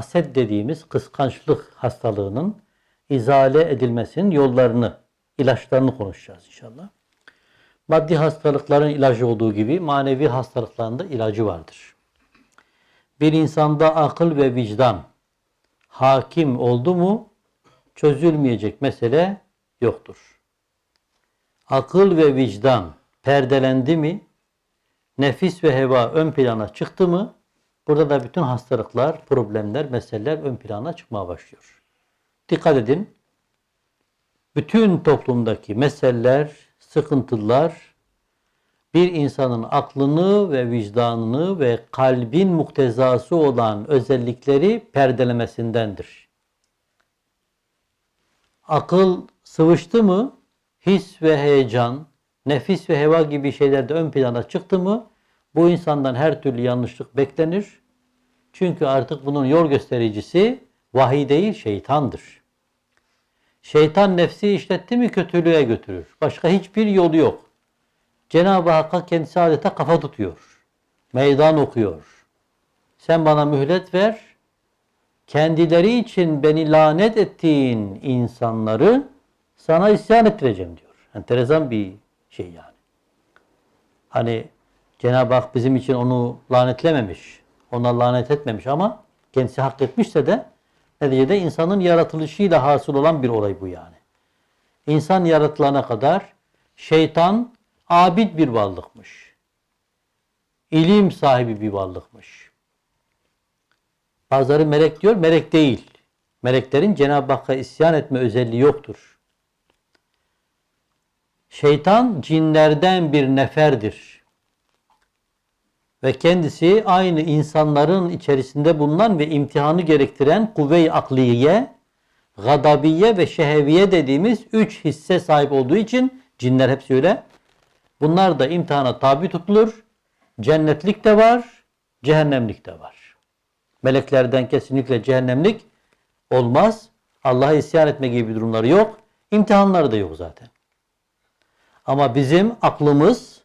haset dediğimiz kıskançlık hastalığının izale edilmesinin yollarını, ilaçlarını konuşacağız inşallah. Maddi hastalıkların ilacı olduğu gibi manevi hastalıkların da ilacı vardır. Bir insanda akıl ve vicdan hakim oldu mu çözülmeyecek mesele yoktur. Akıl ve vicdan perdelendi mi, nefis ve heva ön plana çıktı mı, burada da bütün hastalıklar, problemler, meseleler ön plana çıkmaya başlıyor. Dikkat edin, bütün toplumdaki meseleler, sıkıntılar bir insanın aklını ve vicdanını ve kalbin muktezası olan özellikleri perdelemesindendir. Akıl sıvıştı mı his ve heyecan, nefis ve heva gibi şeylerde ön plana çıktı mı bu insandan her türlü yanlışlık beklenir. Çünkü artık bunun yol göstericisi vahiy değil şeytandır. Şeytan nefsi işletti mi kötülüğe götürür. Başka hiçbir yolu yok. Cenab-ı Hakk'a kendisi adeta kafa tutuyor. Meydan okuyor. Sen bana mühlet ver. Kendileri için beni lanet ettiğin insanları sana isyan ettireceğim diyor. Enteresan bir şey yani. Hani Cenab-ı Hak bizim için onu lanetlememiş. Ona lanet etmemiş ama kendisi hak etmişse de neticede insanın yaratılışıyla hasıl olan bir olay bu yani. İnsan yaratılana kadar şeytan abid bir varlıkmış. İlim sahibi bir varlıkmış. Bazıları melek diyor, melek değil. Meleklerin Cenab-ı Hakk'a isyan etme özelliği yoktur. Şeytan cinlerden bir neferdir. Ve kendisi aynı insanların içerisinde bulunan ve imtihanı gerektiren kuvve-i akliye, gadabiye ve şeheviye dediğimiz üç hisse sahip olduğu için cinler hepsi öyle. Bunlar da imtihana tabi tutulur. Cennetlik de var, cehennemlik de var. Meleklerden kesinlikle cehennemlik olmaz. Allah'a isyan etme gibi bir durumları yok. İmtihanları da yok zaten. Ama bizim aklımız,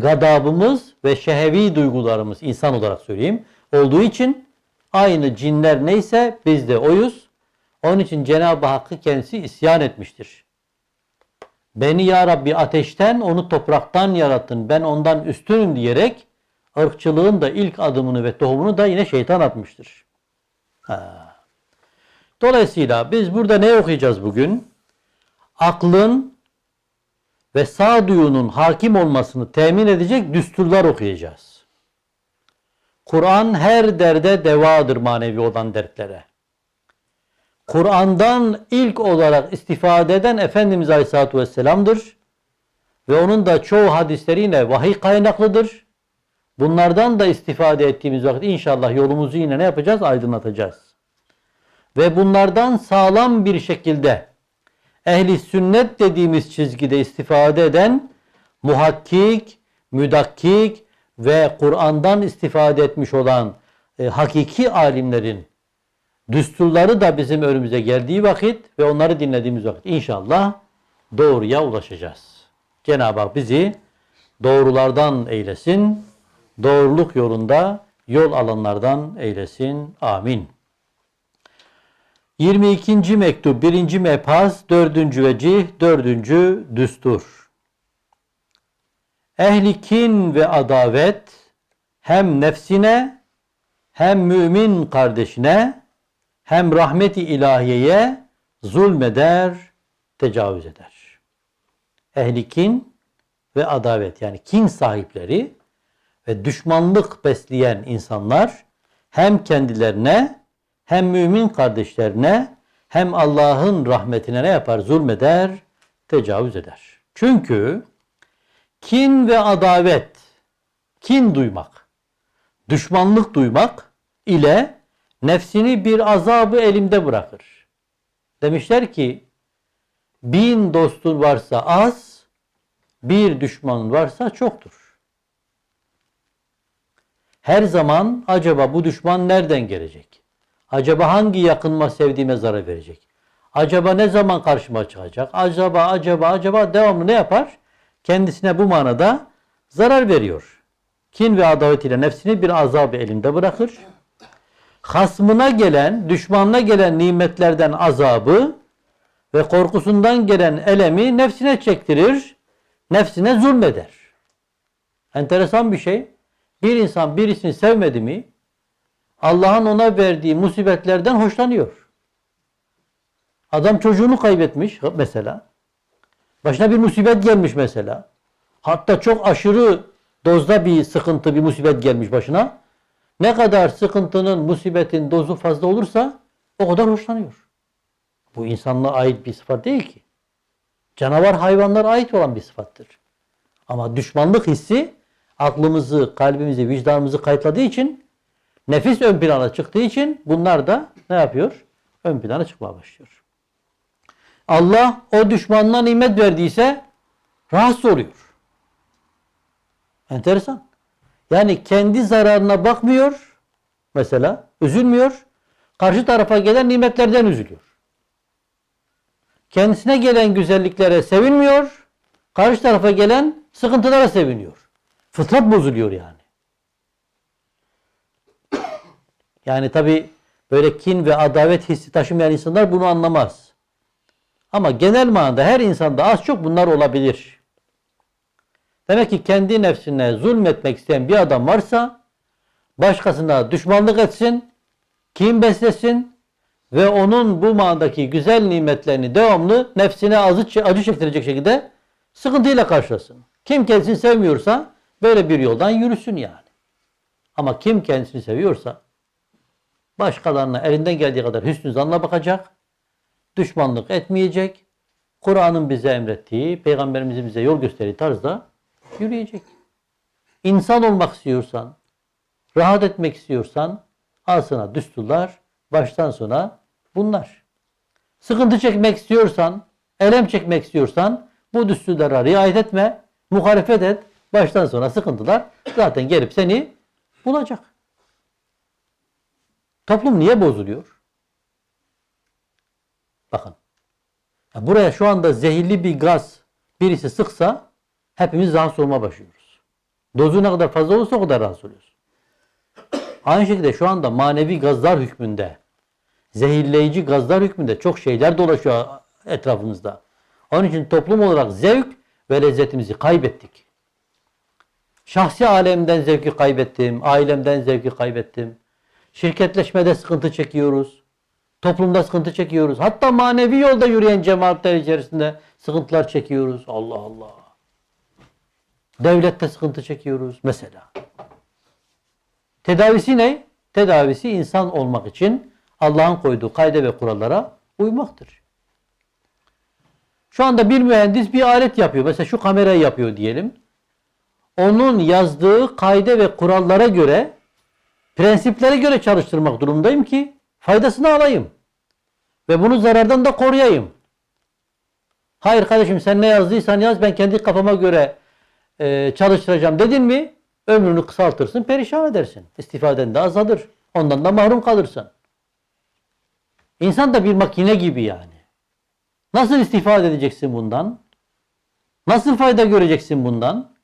gadabımız ve şehevi duygularımız insan olarak söyleyeyim olduğu için aynı cinler neyse biz de oyuz. Onun için Cenab-ı Hakk'ı kendisi isyan etmiştir. Beni ya Rabbi ateşten, onu topraktan yarattın. Ben ondan üstünüm diyerek ırkçılığın da ilk adımını ve tohumunu da yine şeytan atmıştır. Ha. Dolayısıyla biz burada ne okuyacağız bugün? Aklın ve sağduyunun hakim olmasını temin edecek düsturlar okuyacağız. Kur'an her derde devadır manevi olan dertlere. Kur'an'dan ilk olarak istifade eden Efendimiz Aleyhisselatü Vesselam'dır. Ve onun da çoğu hadisleri yine vahiy kaynaklıdır. Bunlardan da istifade ettiğimiz vakit inşallah yolumuzu yine ne yapacağız? Aydınlatacağız. Ve bunlardan sağlam bir şekilde ehli sünnet dediğimiz çizgide istifade eden muhakkik, müdakkik ve Kur'an'dan istifade etmiş olan e, hakiki alimlerin düsturları da bizim önümüze geldiği vakit ve onları dinlediğimiz vakit inşallah doğruya ulaşacağız. Cenab-ı Hak bizi doğrulardan eylesin, doğruluk yolunda yol alanlardan eylesin. Amin. 22. mektup 1. mepaz 4. vecih 4. düstur. Ehli kin ve adavet hem nefsine hem mümin kardeşine hem rahmeti ilahiyeye zulmeder, tecavüz eder. Ehli kin ve adavet yani kin sahipleri ve düşmanlık besleyen insanlar hem kendilerine hem mümin kardeşlerine hem Allah'ın rahmetine ne yapar? Zulmeder, tecavüz eder. Çünkü kin ve adavet, kin duymak, düşmanlık duymak ile nefsini bir azabı elimde bırakır. Demişler ki bin dostun varsa az, bir düşmanın varsa çoktur. Her zaman acaba bu düşman nereden gelecek? Acaba hangi yakınma sevdiğime zarar verecek? Acaba ne zaman karşıma çıkacak? Acaba, acaba, acaba devamlı ne yapar? Kendisine bu manada zarar veriyor. Kin ve adavet ile nefsini bir azabı elinde bırakır. hasmına gelen, düşmanına gelen nimetlerden azabı ve korkusundan gelen elemi nefsine çektirir, nefsine zulmeder. Enteresan bir şey. Bir insan birisini sevmedi mi, Allah'ın ona verdiği musibetlerden hoşlanıyor. Adam çocuğunu kaybetmiş mesela. Başına bir musibet gelmiş mesela. Hatta çok aşırı dozda bir sıkıntı, bir musibet gelmiş başına. Ne kadar sıkıntının, musibetin dozu fazla olursa o kadar hoşlanıyor. Bu insanlığa ait bir sıfat değil ki. Canavar hayvanlara ait olan bir sıfattır. Ama düşmanlık hissi aklımızı, kalbimizi, vicdanımızı kayıtladığı için nefis ön plana çıktığı için bunlar da ne yapıyor? Ön plana çıkmaya başlıyor. Allah o düşmanına nimet verdiyse rahatsız oluyor. Enteresan. Yani kendi zararına bakmıyor mesela, üzülmüyor. Karşı tarafa gelen nimetlerden üzülüyor. Kendisine gelen güzelliklere sevinmiyor. Karşı tarafa gelen sıkıntılara seviniyor. Fıtrat bozuluyor yani. Yani tabi böyle kin ve adavet hissi taşımayan insanlar bunu anlamaz. Ama genel manada her insanda az çok bunlar olabilir. Demek ki kendi nefsine zulmetmek isteyen bir adam varsa başkasına düşmanlık etsin, kim beslesin ve onun bu manadaki güzel nimetlerini devamlı nefsine acı, acı çektirecek şekilde sıkıntıyla karşılasın. Kim kendisini sevmiyorsa böyle bir yoldan yürüsün yani. Ama kim kendisini seviyorsa başkalarına elinden geldiği kadar hüsnü zanla bakacak, düşmanlık etmeyecek, Kur'an'ın bize emrettiği, Peygamberimizin bize yol gösterdiği tarzda yürüyecek. İnsan olmak istiyorsan, rahat etmek istiyorsan al sana düsturlar, baştan sona bunlar. Sıkıntı çekmek istiyorsan, elem çekmek istiyorsan bu düsturlara riayet etme, muhalefet et, baştan sona sıkıntılar zaten gelip seni bulacak. Toplum niye bozuluyor? Bakın. Ya buraya şu anda zehirli bir gaz birisi sıksa hepimiz rahatsız olmaya başlıyoruz. Dozu ne kadar fazla olursa o kadar rahatsız oluyoruz. Aynı şekilde şu anda manevi gazlar hükmünde, zehirleyici gazlar hükmünde çok şeyler dolaşıyor etrafımızda. Onun için toplum olarak zevk ve lezzetimizi kaybettik. Şahsi alemden zevki kaybettim, ailemden zevki kaybettim. Şirketleşmede sıkıntı çekiyoruz. Toplumda sıkıntı çekiyoruz. Hatta manevi yolda yürüyen cemaatler içerisinde sıkıntılar çekiyoruz. Allah Allah. Devlette sıkıntı çekiyoruz mesela. Tedavisi ne? Tedavisi insan olmak için Allah'ın koyduğu kayda ve kurallara uymaktır. Şu anda bir mühendis bir alet yapıyor. Mesela şu kamerayı yapıyor diyelim. Onun yazdığı kayda ve kurallara göre prensiplere göre çalıştırmak durumundayım ki faydasını alayım. Ve bunu zarardan da koruyayım. Hayır kardeşim sen ne yazdıysan yaz ben kendi kafama göre e, çalıştıracağım dedin mi ömrünü kısaltırsın perişan edersin. İstifaden de azalır. Ondan da mahrum kalırsın. İnsan da bir makine gibi yani. Nasıl istifade edeceksin bundan? Nasıl fayda göreceksin bundan?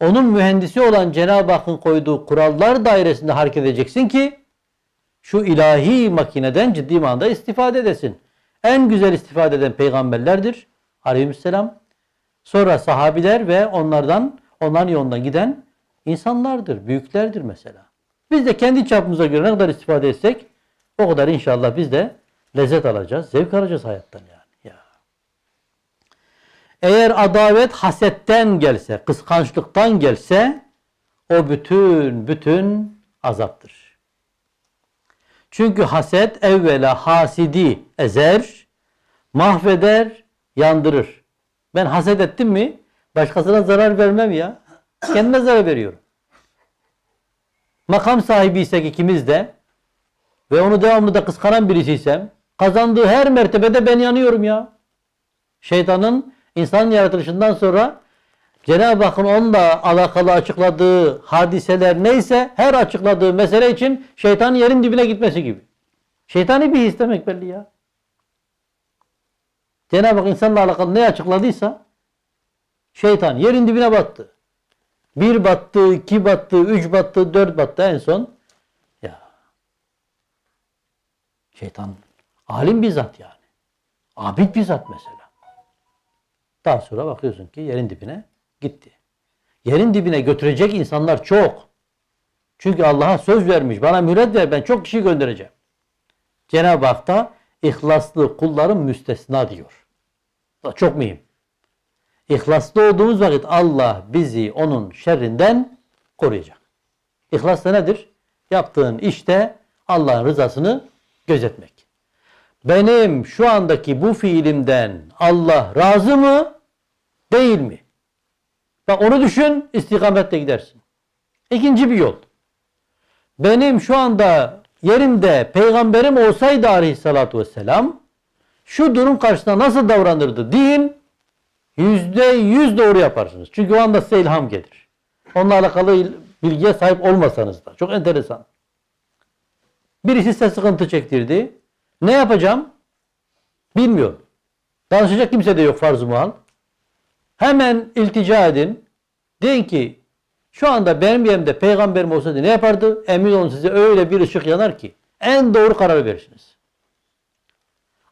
Onun mühendisi olan Cenab-ı Hakk'ın koyduğu kurallar dairesinde hareket edeceksin ki şu ilahi makineden ciddi manada istifade edesin. En güzel istifade eden peygamberlerdir. Aleyhisselam. Sonra sahabiler ve onlardan onların yolundan giden insanlardır. Büyüklerdir mesela. Biz de kendi çapımıza göre ne kadar istifade etsek o kadar inşallah biz de lezzet alacağız. Zevk alacağız hayattan yani. Eğer adavet hasetten gelse, kıskançlıktan gelse o bütün bütün azaptır. Çünkü haset evvela hasidi ezer, mahveder, yandırır. Ben haset ettim mi başkasına zarar vermem ya. Kendime zarar veriyorum. Makam sahibiysek ikimiz de ve onu devamlı da kıskanan birisiysem kazandığı her mertebede ben yanıyorum ya. Şeytanın insan yaratılışından sonra Cenab-ı Hakk'ın onunla alakalı açıkladığı hadiseler neyse her açıkladığı mesele için şeytanın yerin dibine gitmesi gibi. Şeytani bir his demek belli ya. Cenab-ı Hak insanla alakalı ne açıkladıysa şeytan yerin dibine battı. Bir battı, iki battı, üç battı, dört battı en son. Ya Şeytan alim bir zat yani. Abid bir zat mesela. Daha sonra bakıyorsun ki yerin dibine gitti. Yerin dibine götürecek insanlar çok. Çünkü Allah'a söz vermiş. Bana mühlet ver ben çok kişi göndereceğim. Cenab-ı Hak da ihlaslı kulların müstesna diyor. Çok mühim. İhlaslı olduğumuz vakit Allah bizi onun şerrinden koruyacak. İhlas da nedir? Yaptığın işte Allah'ın rızasını gözetmek. Benim şu andaki bu fiilimden Allah razı mı? Değil mi? Bak onu düşün, istikametle gidersin. İkinci bir yol. Benim şu anda yerimde peygamberim olsaydı aleyhissalatu vesselam şu durum karşısında nasıl davranırdı deyin yüzde yüz doğru yaparsınız. Çünkü o anda size ilham gelir. Onunla alakalı bilgiye sahip olmasanız da. Çok enteresan. Birisi size sıkıntı çektirdi. Ne yapacağım? Bilmiyorum. Danışacak kimse de yok farz-ı muhal. Hemen iltica edin. Deyin ki şu anda benim yerimde peygamberim olsaydı ne yapardı? Emin olun size öyle bir ışık yanar ki en doğru karar verirsiniz.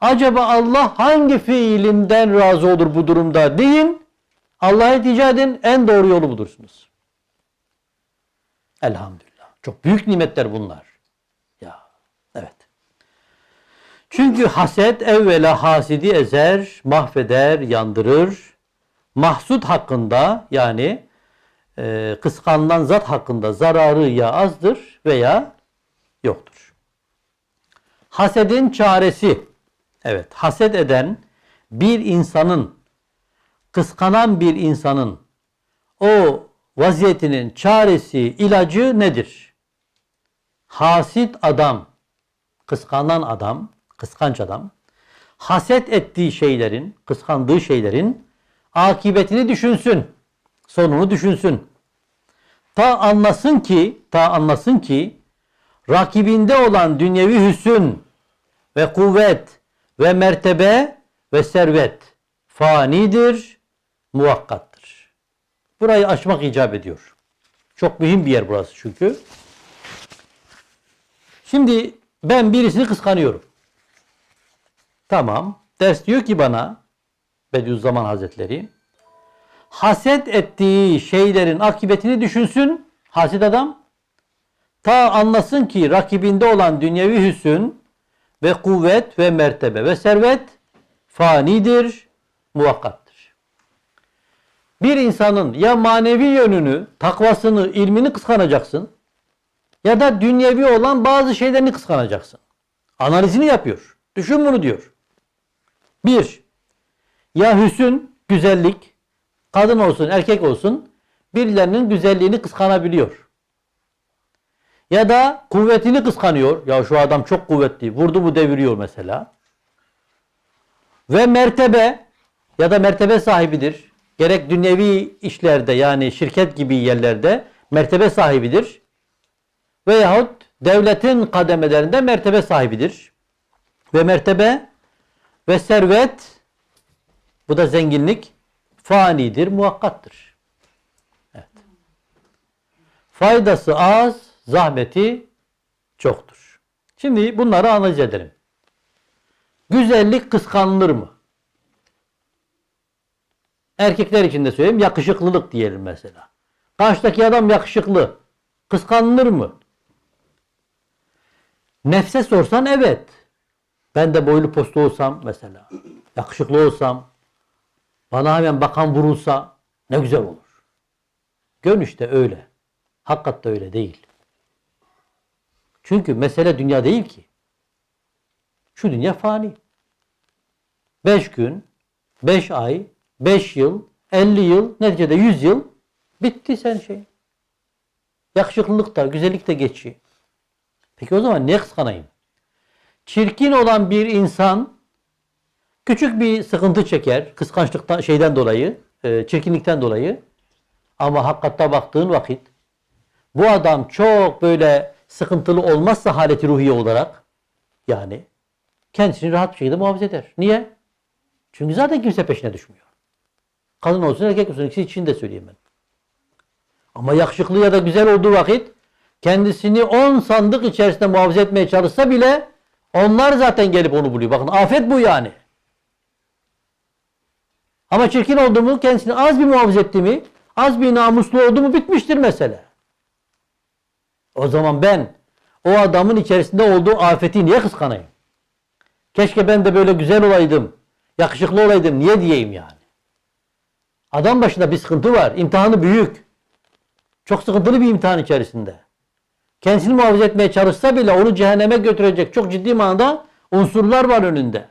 Acaba Allah hangi fiilimden razı olur bu durumda deyin. Allah'a iltica edin en doğru yolu bulursunuz. Elhamdülillah. Çok büyük nimetler bunlar. Ya evet. Çünkü haset evvela hasidi ezer, mahveder, yandırır. Mahsud hakkında yani e, kıskanılan zat hakkında zararı ya azdır veya yoktur. Hasedin çaresi. Evet, haset eden bir insanın, kıskanan bir insanın o vaziyetinin çaresi, ilacı nedir? Hasit adam, kıskanan adam, kıskanç adam, haset ettiği şeylerin, kıskandığı şeylerin akıbetini düşünsün. Sonunu düşünsün. Ta anlasın ki, ta anlasın ki rakibinde olan dünyevi hüsün ve kuvvet ve mertebe ve servet fanidir, muvakkattır. Burayı açmak icap ediyor. Çok mühim bir yer burası çünkü. Şimdi ben birisini kıskanıyorum. Tamam. Ders diyor ki bana Bediüzzaman Hazretleri haset ettiği şeylerin akıbetini düşünsün haset adam. Ta anlasın ki rakibinde olan dünyevi hüsün ve kuvvet ve mertebe ve servet fanidir, muvakkattır. Bir insanın ya manevi yönünü, takvasını, ilmini kıskanacaksın ya da dünyevi olan bazı şeylerini kıskanacaksın. Analizini yapıyor. Düşün bunu diyor. Bir, ya hüsün, güzellik, kadın olsun, erkek olsun birilerinin güzelliğini kıskanabiliyor. Ya da kuvvetini kıskanıyor. Ya şu adam çok kuvvetli. Vurdu bu deviriyor mesela. Ve mertebe ya da mertebe sahibidir. Gerek dünyevi işlerde yani şirket gibi yerlerde mertebe sahibidir. Veyahut devletin kademelerinde mertebe sahibidir. Ve mertebe ve servet bu da zenginlik fanidir, muhakkattır. Evet. Faydası az, zahmeti çoktur. Şimdi bunları analiz edelim. Güzellik kıskanılır mı? Erkekler için de söyleyeyim yakışıklılık diyelim mesela. Karşıdaki adam yakışıklı. Kıskanılır mı? Nefse sorsan evet. Ben de boylu postu olsam mesela. Yakışıklı olsam. Bana hemen bakan vurulsa ne güzel olur. Görünüşte öyle. Hakikatte öyle değil. Çünkü mesele dünya değil ki. Şu dünya fani. Beş gün, beş ay, beş yıl, elli yıl, neticede yüz yıl bitti sen şey. Yakışıklılık da, güzellik de geçiyor. Peki o zaman ne kıskanayım? Çirkin olan bir insan küçük bir sıkıntı çeker. Kıskançlıktan şeyden dolayı, e, çirkinlikten dolayı. Ama hakikatte baktığın vakit bu adam çok böyle sıkıntılı olmazsa haleti ruhiye olarak yani kendisini rahat bir şekilde muhafaza eder. Niye? Çünkü zaten kimse peşine düşmüyor. Kadın olsun erkek olsun ikisi için de söyleyeyim ben. Ama yakışıklı ya da güzel olduğu vakit kendisini 10 sandık içerisinde muhafaza etmeye çalışsa bile Onlar zaten gelip onu buluyor. Bakın afet bu yani. Ama çirkin oldu mu kendisini az bir muhafaza etti mi az bir namuslu oldu mu bitmiştir mesele. O zaman ben o adamın içerisinde olduğu afeti niye kıskanayım? Keşke ben de böyle güzel olaydım, yakışıklı olaydım niye diyeyim yani? Adam başında bir sıkıntı var. İmtihanı büyük. Çok sıkıntılı bir imtihan içerisinde. Kendisini muhafaza etmeye çalışsa bile onu cehenneme götürecek çok ciddi manada unsurlar var önünde.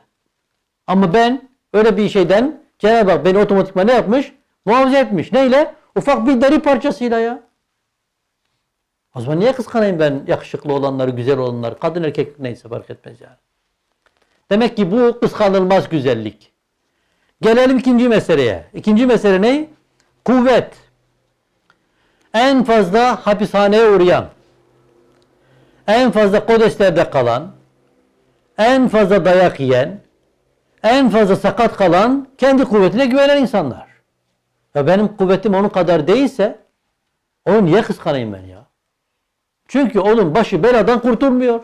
Ama ben öyle bir şeyden Cenab-ı Hak beni otomatikman ne yapmış? Muhafaza etmiş. Neyle? Ufak bir deri parçasıyla ya. O zaman niye kıskanayım ben yakışıklı olanları, güzel olanları? Kadın erkek neyse fark etmez yani. Demek ki bu kıskanılmaz güzellik. Gelelim ikinci meseleye. İkinci mesele ne? Kuvvet. En fazla hapishaneye uğrayan, en fazla kodeslerde kalan, en fazla dayak yiyen, en fazla sakat kalan, kendi kuvvetine güvenen insanlar. Ya benim kuvvetim onun kadar değilse, onu niye kıskanayım ben ya? Çünkü onun başı beladan kurtulmuyor.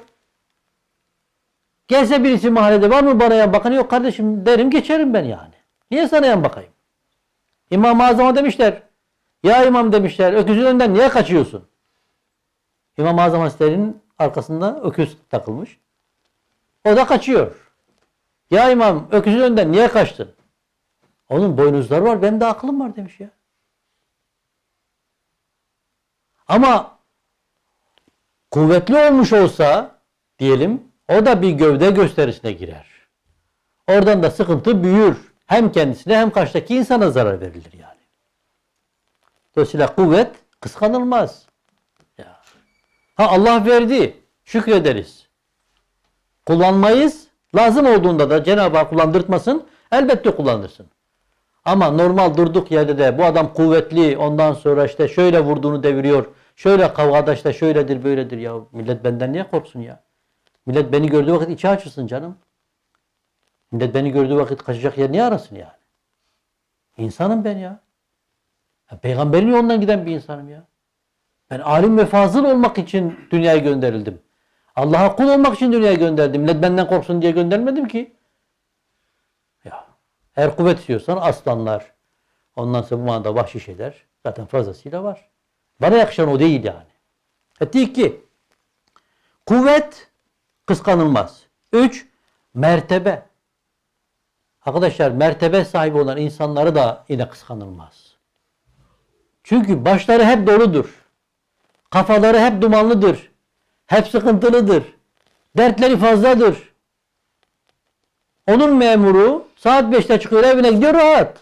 Gelse birisi mahallede var mı bana yan bakan? Yok kardeşim derim geçerim ben yani. Niye sana yan bakayım? İmam-ı Azam'a demişler. Ya imam demişler öküzün önünden niye kaçıyorsun? İmam-ı Azam Hazretleri'nin arkasında öküz takılmış. O da kaçıyor. Ya imam öküzün önünden niye kaçtın? Onun boynuzları var benim de aklım var demiş ya. Ama kuvvetli olmuş olsa diyelim o da bir gövde gösterisine girer. Oradan da sıkıntı büyür. Hem kendisine hem karşıdaki insana zarar verilir yani. Dolayısıyla kuvvet kıskanılmaz. Ha Allah verdi. Şükrederiz. Kullanmayız. Lazım olduğunda da Cenab-ı Hak kullandırtmasın. Elbette kullanırsın. Ama normal durduk yerde de bu adam kuvvetli ondan sonra işte şöyle vurduğunu deviriyor. Şöyle kavgada işte şöyledir böyledir ya. Millet benden niye korksun ya? Millet beni gördüğü vakit içi açılsın canım. Millet beni gördüğü vakit kaçacak yer niye arasın yani? İnsanım ben ya. ya peygamberin yolundan giden bir insanım ya. Ben alim ve fazıl olmak için dünyaya gönderildim. Allah'a kul olmak için dünyaya gönderdim. Millet benden korksun diye göndermedim ki. Ya. Eğer kuvvet istiyorsan aslanlar, ondan sonra bu manada vahşi şeyler zaten fazlasıyla var. Bana yakışan o değil yani. Etti iki. Kuvvet kıskanılmaz. Üç, mertebe. Arkadaşlar mertebe sahibi olan insanları da yine kıskanılmaz. Çünkü başları hep doludur. Kafaları hep dumanlıdır. Hep sıkıntılıdır. Dertleri fazladır. Onun memuru saat 5'te çıkıyor evine gidiyor rahat.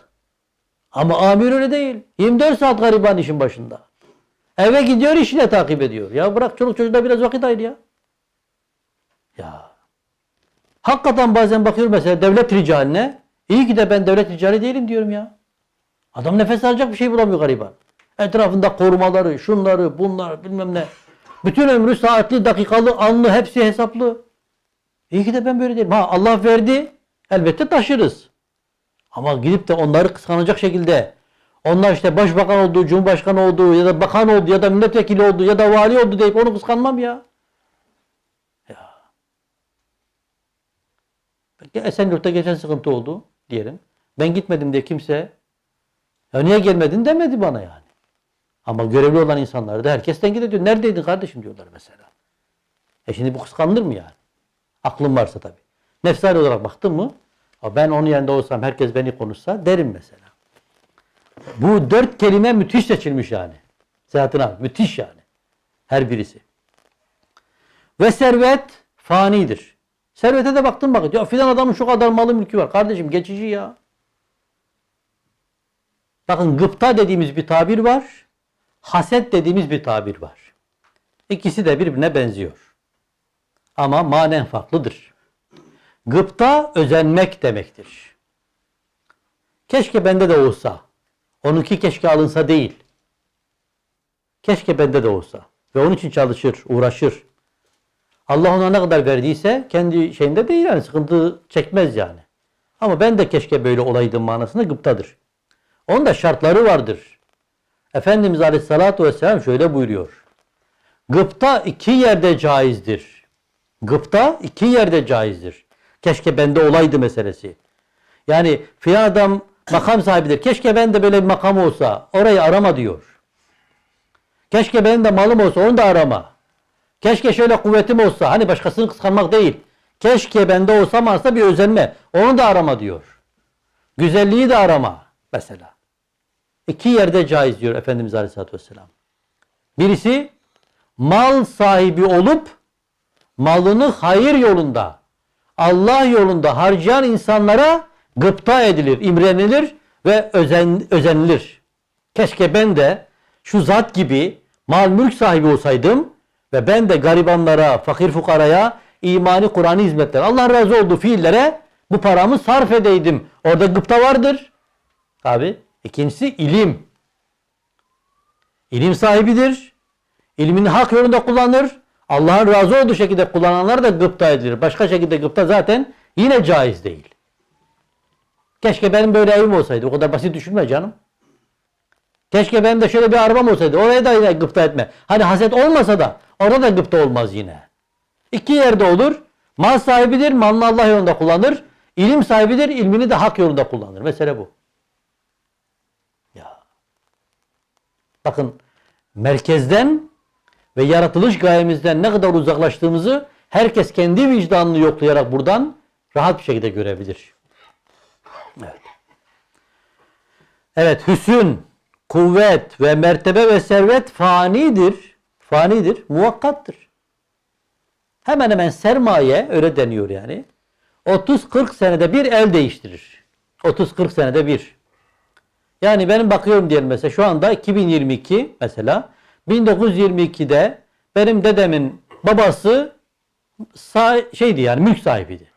Ama amir öyle değil. 24 saat gariban işin başında. Eve gidiyor işine takip ediyor. Ya bırak çoluk çocuğa biraz vakit ayır ya. Ya. Hakikaten bazen bakıyorum mesela devlet ricaline. İyi ki de ben devlet ricali değilim diyorum ya. Adam nefes alacak bir şey bulamıyor gariban. Etrafında korumaları, şunları, bunlar bilmem ne. Bütün ömrü saatli, dakikalı, anlı hepsi hesaplı. İyi ki de ben böyle değilim. Ha Allah verdi. Elbette taşırız. Ama gidip de onları kıskanacak şekilde onlar işte başbakan oldu, cumhurbaşkanı oldu ya da bakan oldu ya da milletvekili oldu ya da vali oldu deyip onu kıskanmam ya. Ya. Peki Esenyurt'ta geçen sıkıntı oldu diyelim. Ben gitmedim diye kimse ya niye gelmedin demedi bana yani. Ama görevli olan insanlar da herkes tenkit ediyor. Neredeydin kardeşim diyorlar mesela. E şimdi bu kıskanılır mı yani? Aklım varsa tabii. Nefsani olarak baktım mı? Ben onun yerinde olsam herkes beni konuşsa derim mesela. Bu dört kelime müthiş seçilmiş yani. Seyahatin abi. Müthiş yani. Her birisi. Ve servet fanidir. Servete de baktım bakın. Ya filan adamın şu kadar malı mülkü var. Kardeşim geçici ya. Bakın gıpta dediğimiz bir tabir var. Haset dediğimiz bir tabir var. İkisi de birbirine benziyor. Ama manen farklıdır. Gıpta özenmek demektir. Keşke bende de olsa. Onunki keşke alınsa değil. Keşke bende de olsa. Ve onun için çalışır, uğraşır. Allah ona ne kadar verdiyse kendi şeyinde değil yani sıkıntı çekmez yani. Ama ben de keşke böyle olaydım manasında gıptadır. Onun da şartları vardır. Efendimiz Aleyhisselatü Vesselam şöyle buyuruyor. Gıpta iki yerde caizdir. Gıpta iki yerde caizdir. Keşke bende olaydı meselesi. Yani filan adam makam sahibidir. Keşke ben de böyle bir makam olsa. Orayı arama diyor. Keşke benim de malım olsa onu da arama. Keşke şöyle kuvvetim olsa. Hani başkasını kıskanmak değil. Keşke bende olsa varsa bir özenme. Onu da arama diyor. Güzelliği de arama mesela. İki yerde caiz diyor Efendimiz Aleyhisselatü Vesselam. Birisi mal sahibi olup malını hayır yolunda, Allah yolunda harcayan insanlara gıpta edilir, imrenilir ve özen, özenilir. Keşke ben de şu zat gibi mal mülk sahibi olsaydım ve ben de garibanlara, fakir fukaraya, imani Kur'an'ı hizmetler, Allah razı olduğu fiillere bu paramı sarf edeydim. Orada gıpta vardır. Abi. İkincisi ilim. İlim sahibidir. İlmini hak yolunda kullanır. Allah'ın razı olduğu şekilde kullananlar da gıpta edilir. Başka şekilde gıpta zaten yine caiz değil. Keşke benim böyle evim olsaydı. O kadar basit düşünme canım. Keşke benim de şöyle bir arabam olsaydı. Oraya da yine gıpta etme. Hani haset olmasa da orada da gıpta olmaz yine. İki yerde olur. Mal sahibidir, malını Allah yolunda kullanır. İlim sahibidir, ilmini de hak yolunda kullanır. Mesele bu. Bakın merkezden ve yaratılış gayemizden ne kadar uzaklaştığımızı herkes kendi vicdanını yoklayarak buradan rahat bir şekilde görebilir. Evet. Evet, hüsün, kuvvet ve mertebe ve servet fanidir. Fanidir, muvakkattır. Hemen hemen sermaye öyle deniyor yani. 30-40 senede bir el değiştirir. 30-40 senede bir. Yani benim bakıyorum diyelim mesela şu anda 2022 mesela 1922'de benim dedemin babası şeydi yani mülk sahibiydi.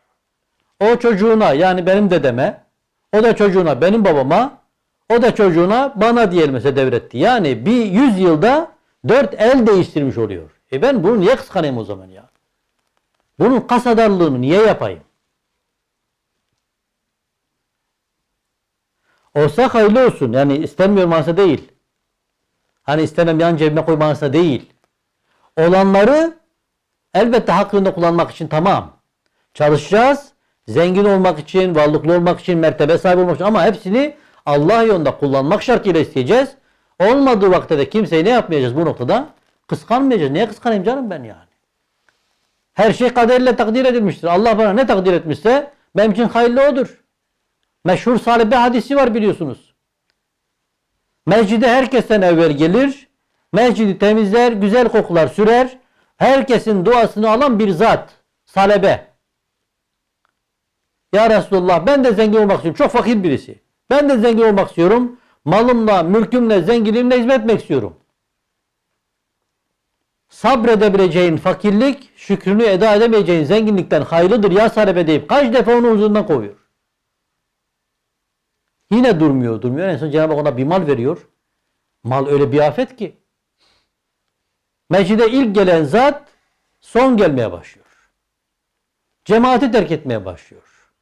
O çocuğuna yani benim dedeme, o da çocuğuna benim babama, o da çocuğuna bana diyelim mesela devretti. Yani bir 100 yılda 4 el değiştirmiş oluyor. E ben bunu niye kıskanayım o zaman ya? Bunun kasadarlığını niye yapayım? Olsa hayırlı olsun. Yani istemiyorum manasında değil. Hani istemem yan cebime koy manasında değil. Olanları elbette hakkında kullanmak için tamam. Çalışacağız. Zengin olmak için, varlıklı olmak için, mertebe sahibi olmak için ama hepsini Allah yolunda kullanmak şartıyla isteyeceğiz. Olmadığı vakitte de kimseyi ne yapmayacağız bu noktada? Kıskanmayacağız. Niye kıskanayım canım ben yani? Her şey kaderle takdir edilmiştir. Allah bana ne takdir etmişse benim için hayırlı odur. Meşhur sahibi hadisi var biliyorsunuz. Mescide herkesten evvel gelir. Mescidi temizler, güzel kokular sürer. Herkesin duasını alan bir zat. Salebe. Ya Resulullah ben de zengin olmak istiyorum. Çok fakir birisi. Ben de zengin olmak istiyorum. Malımla, mülkümle, zenginliğimle hizmet etmek istiyorum. Sabredebileceğin fakirlik, şükrünü eda edemeyeceğin zenginlikten hayırlıdır ya Salebe deyip kaç defa onu huzurundan kovuyor. Yine durmuyor, durmuyor. En son Cenab-ı Hak ona bir mal veriyor. Mal öyle bir afet ki. Mescide ilk gelen zat son gelmeye başlıyor. Cemaati terk etmeye başlıyor.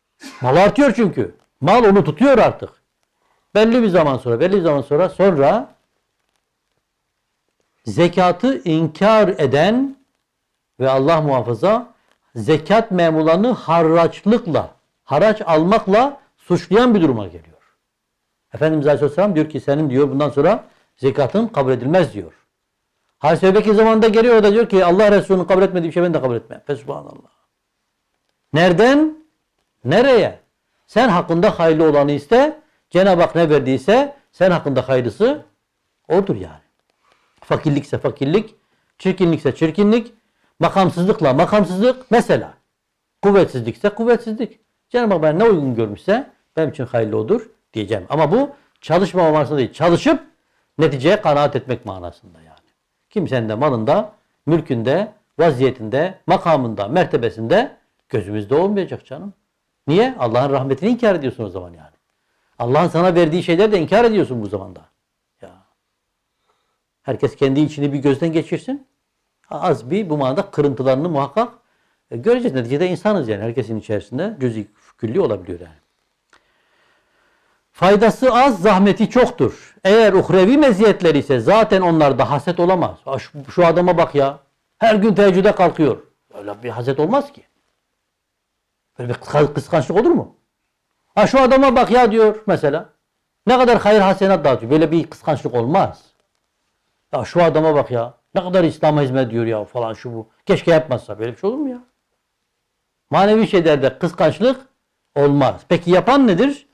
Mal artıyor çünkü. Mal onu tutuyor artık. Belli bir zaman sonra, belli bir zaman sonra sonra zekatı inkar eden ve Allah muhafaza zekat memurlarını haraçlıkla, haraç almakla suçlayan bir duruma geliyor. Efendimiz Aleyhisselam diyor ki senin diyor bundan sonra zekatın kabul edilmez diyor. Hazreti Ebubekir zamanında geliyor da diyor ki Allah Resulü'nün kabul etmediği bir şey ben de kabul etmem. Fesubhanallah. Nereden? Nereye? Sen hakkında hayırlı olanı iste. Cenab-ı Hak ne verdiyse sen hakkında hayırlısı odur yani. Fakirlikse fakirlik, çirkinlikse çirkinlik, makamsızlıkla makamsızlık mesela. Kuvvetsizlikse kuvvetsizlik. Cenab-ı Hak ben ne uygun görmüşse benim için hayırlı olur diyeceğim. Ama bu çalışmama manasında değil. Çalışıp neticeye kanaat etmek manasında yani. Kimsenin de malında, mülkünde, vaziyetinde, makamında, mertebesinde gözümüzde olmayacak canım. Niye? Allah'ın rahmetini inkar ediyorsun o zaman yani. Allah'ın sana verdiği şeyleri de inkar ediyorsun bu zamanda. Ya. Herkes kendi içini bir gözden geçirsin. Az bir bu manada kırıntılarını muhakkak e, göreceğiz. Neticede insanız yani. Herkesin içerisinde cüz-i külli olabiliyor yani. Faydası az, zahmeti çoktur. Eğer uhrevi meziyetler ise zaten onlarda haset olamaz. Şu, şu adama bak ya. Her gün teheccüde kalkıyor. Öyle bir haset olmaz ki. Böyle bir kıska- kıskançlık olur mu? Ha şu adama bak ya diyor mesela. Ne kadar hayır hasenat dağıtıyor. Böyle bir kıskançlık olmaz. Ya şu adama bak ya. Ne kadar İslam'a hizmet ediyor ya falan şu bu. Keşke yapmazsa. Böyle bir şey olur mu ya? Manevi şeylerde kıskançlık olmaz. Peki yapan nedir?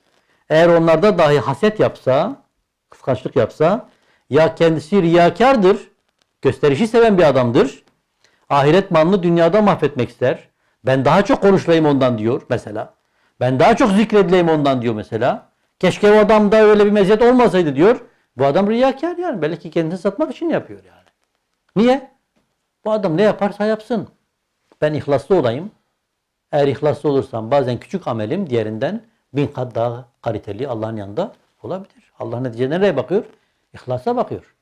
Eğer onlarda dahi haset yapsa, kıskançlık yapsa ya kendisi riyakardır, gösterişi seven bir adamdır. Ahiret malını dünyada mahvetmek ister. Ben daha çok konuşlayayım ondan diyor mesela. Ben daha çok zikredileyim ondan diyor mesela. Keşke o adamda öyle bir meziyet olmasaydı diyor. Bu adam riyakar yani. Belki kendini satmak için yapıyor yani. Niye? Bu adam ne yaparsa yapsın. Ben ihlaslı olayım. Eğer ihlaslı olursam bazen küçük amelim diğerinden bin kat daha kaliteli Allah'ın yanında olabilir. Allah netice nereye bakıyor? İhlasa bakıyor.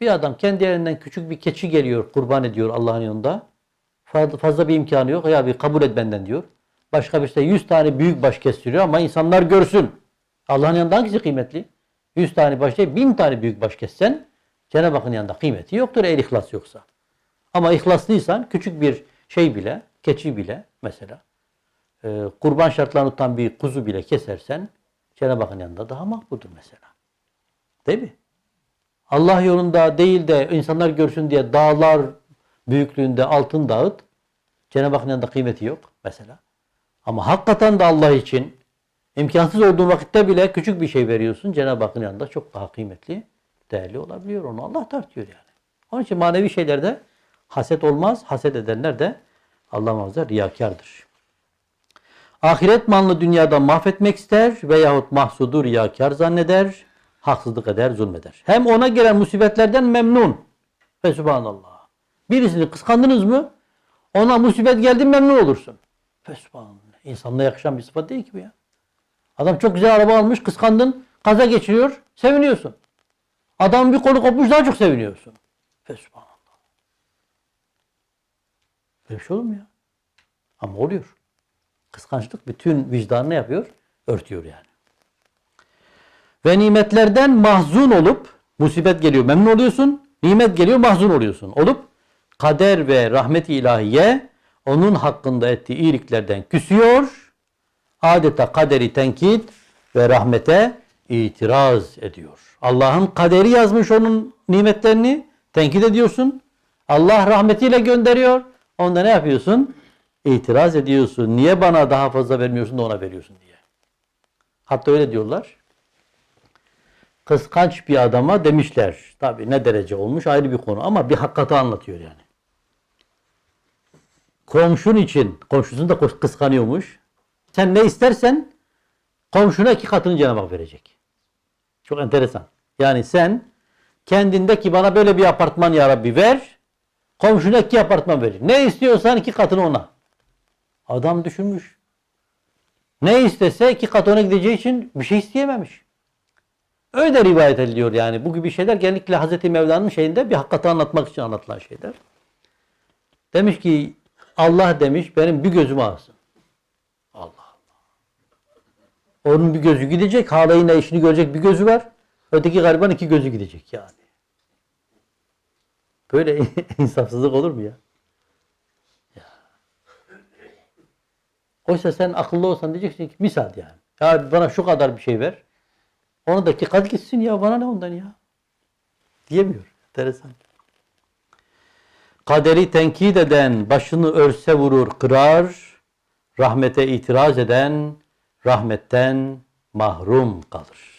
Bir adam kendi elinden küçük bir keçi geliyor, kurban ediyor Allah'ın yanında. Fazla, bir imkanı yok. Ya bir kabul et benden diyor. Başka bir şey 100 tane büyük baş kestiriyor ama insanlar görsün. Allah'ın yanında hangisi kıymetli? 100 tane baş değil, 1000 tane büyük baş kessen Cenab-ı Hakk'ın yanında kıymeti yoktur eğer ihlas yoksa. Ama ihlaslıysan küçük bir şey bile, keçi bile mesela e, kurban şartlarını tutan bir kuzu bile kesersen Cenab-ı Hakk'ın yanında daha makbuldür mesela. Değil mi? Allah yolunda değil de insanlar görsün diye dağlar büyüklüğünde altın dağıt. Cenab-ı Hakk'ın yanında kıymeti yok mesela. Ama hakikaten de Allah için imkansız olduğu vakitte bile küçük bir şey veriyorsun. Cenab-ı Hakk'ın yanında çok daha kıymetli, değerli olabiliyor. Onu Allah tartıyor yani. Onun için manevi şeylerde haset olmaz. Haset edenler de Allah muhafaza riyakardır. Ahiret malını dünyada mahvetmek ister veyahut mahsudu riyakar zanneder, haksızlık eder, zulmeder. Hem ona gelen musibetlerden memnun. Ve subhanallah. Birisini kıskandınız mı ona musibet geldi memnun olursun. Ve subhanallah. İnsanla yakışan bir sıfat değil ki bu ya. Adam çok güzel araba almış, kıskandın, kaza geçiriyor, seviniyorsun. Adam bir kolu kopmuş daha çok seviniyorsun. Ve subhanallah. Böyle bir şey olur mu ya? Ama oluyor. Kıskançlık bütün vicdanını yapıyor? Örtüyor yani. Ve nimetlerden mahzun olup musibet geliyor memnun oluyorsun. Nimet geliyor mahzun oluyorsun. Olup kader ve rahmet-i ilahiye onun hakkında ettiği iyiliklerden küsüyor. Adeta kaderi tenkit ve rahmete itiraz ediyor. Allah'ın kaderi yazmış onun nimetlerini tenkit ediyorsun. Allah rahmetiyle gönderiyor. Onda ne yapıyorsun? İtiraz ediyorsun. Niye bana daha fazla vermiyorsun da ona veriyorsun diye. Hatta öyle diyorlar. Kıskanç bir adama demişler. Tabi ne derece olmuş ayrı bir konu ama bir hakikati anlatıyor yani. Komşun için, komşusunu da kıskanıyormuş. Sen ne istersen komşuna iki katını Cenab-ı Hak verecek. Çok enteresan. Yani sen kendindeki bana böyle bir apartman ya Rabbi ver. Komşuna iki apartman verir. Ne istiyorsan iki katını ona. Adam düşünmüş. Ne istese iki kat ona gideceği için bir şey isteyememiş. Öyle rivayet ediliyor yani. Bu gibi şeyler genellikle Hazreti Mevla'nın şeyinde bir hakikati anlatmak için anlatılan şeyler. Demiş ki Allah demiş benim bir gözümü alsın. Allah Allah. Onun bir gözü gidecek. Halayına işini görecek bir gözü var. Öteki gariban iki gözü gidecek yani. Böyle insafsızlık olur mu ya. Oysa sen akıllı olsan diyeceksin ki misal yani. Ya bana şu kadar bir şey ver. Onu da ki kad gitsin ya bana ne ondan ya. Diyemiyor. Enteresan. Kaderi tenkit eden başını örse vurur kırar. Rahmete itiraz eden rahmetten mahrum kalır.